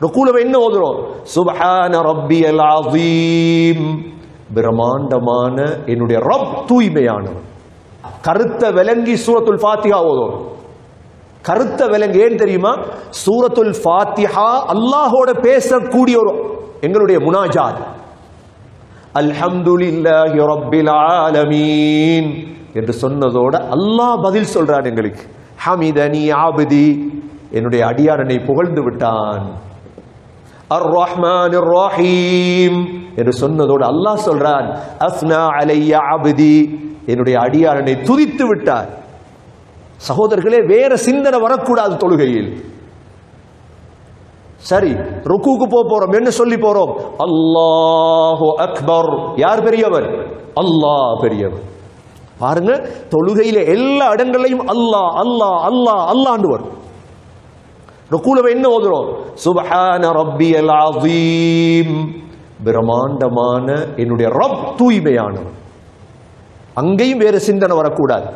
ருக்கூல என்ன ஓதுறோம். சுபஹான ரப்பியல் அஸீம். பிரம்மாண்டமான என்னுடைய ரப் தூய்மையானவன் கருத்த விலங்கி சூரத்துல் ஃபாத்திஹா ஓதும் கருத்த விலங்கு ஏன் தெரியுமா? சூரத்துல் ஃபாத்திஹா அல்லாஹோட பேசக்கூடிய ஒரு எங்களுடைய முனாஜாத். அல்ஹம்துலில்லாஹி ரப்பில் ஆலமீன். என்று சொன்னதோட அல்லாஹ் பதில் சொல்றான் எங்களுக்கு. ஹமிதனி ஆபதி என்னுடைய அடியாரனை புகழ்ந்து விட்டான். அர் ரஹ்மான் ரஹீம் என்று சொன்னதோடு அல்லாஹ் சொல்றான் அஸ்னா அலையா அபதி. என்னுடைய அடியாரனை துதித்து விட்டார். சகோதரர்களே வேற சிந்தனை வரக்கூடாது தொழுகையில். சரி ருக்குக்கு போக போறோம் என்ன சொல்லி போறோம்? அல்லாஹு அக்பர். யார் பெரியவர்? அல்லாஹ் பெரியவர். பாருங்க தொழுகையில எல்லா இடங்களையும் அல்லாஹ் அல்லாஹ் அல்லாஹ் அல்லாண்டு வரும் ருக்குல என்ன ஓதுறோம். சுபஹான ரப்பியல் அஸீம். பிரம்மாண்டமான என்னுடைய ரப் தூய்மையானவன். அங்கேயும் வேற சிந்தனை வரக்கூடாது.